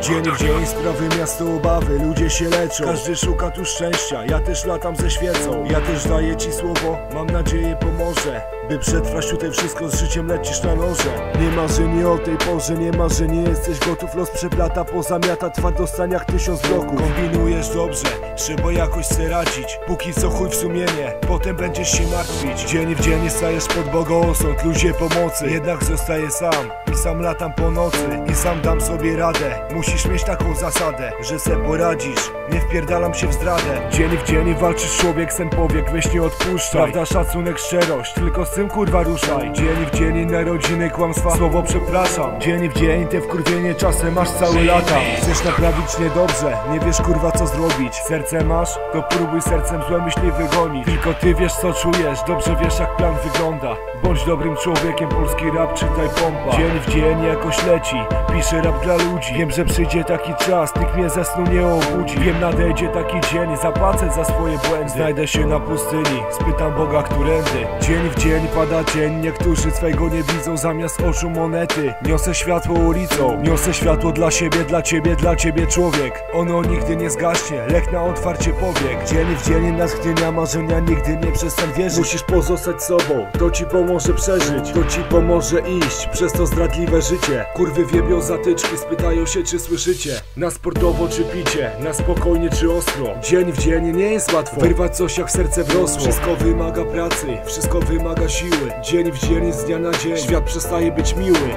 Dzień w dzień sprawy miasto obawy, ludzie się leczą. Każdy szuka tu szczęścia, ja też latam ze świecą. Ja też daję ci słowo, mam nadzieję pomoże By przetrwać tutaj wszystko z życiem lecisz na noże. Nie marzeń o tej porze, nie marzeń, nie jesteś gotów. Los przeplata, pozamiata, twardo stan jak tysiąc bloków. Kombinujesz dobrze, trzeba jakoś se radzić. Póki co chuj w sumienie, potem będziesz się martwić. Dzień w dzień stajesz pod Boga osąd, ludzie pomocy. Jednak zostaję sam sam latam po nocy I sam dam sobie radę, musisz mieć taką zasadę Że se poradzisz, nie wpierdalam się w zdradę. Dzień w dzień walczysz człowiek, sen powiek, weź nie odpuszczaj. Prawda, szacunek, szczerość, tylko z tym kurwa ruszaj. Dzień w dzień narodziny, kłamstwa, słowo przepraszam. Dzień w dzień te wkurwienie, czasem masz całe lata. Chcesz naprawić niedobrze, nie wiesz kurwa co zrobić. Serce masz, to próbuj sercem złe myśli wygonić. Tylko ty wiesz co czujesz, dobrze wiesz jak plan wygląda dobrym człowiekiem, polski rap czytaj pompa. Dzień w dzień jakoś leci, piszę rap dla ludzi. Wiem, że przyjdzie taki czas, nikt mnie ze snu nie obudzi. Wiem, nadejdzie taki dzień, zapłacę za swoje błędy. Znajdę się na pustyni, spytam Boga, którędy. Dzień w dzień pada dzień, niektórzy swego nie widzą Zamiast oczu monety, niosę światło ulicą Niosę światło dla siebie, dla ciebie, dla ciebie człowiek. Ono nigdy nie zgaśnie, lek na otwarcie powiek. Dzień w dzień natchnienia, marzenia nigdy nie przestań wierzyć. Musisz pozostać sobą, to ci pomoże przeżyć To ci pomoże iść przez to zdradliwe życie. Kurwy wiebią zatyczki, spytają się czy słyszycie. Na sportowo czy picie, na spokojnie czy ostro. Dzień w dzień nie jest łatwo. Wyrwać coś jak serce wrosło. Wszystko wymaga pracy, wszystko wymaga siły. Dzień w dzień z dnia na dzień. Świat przestaje być miły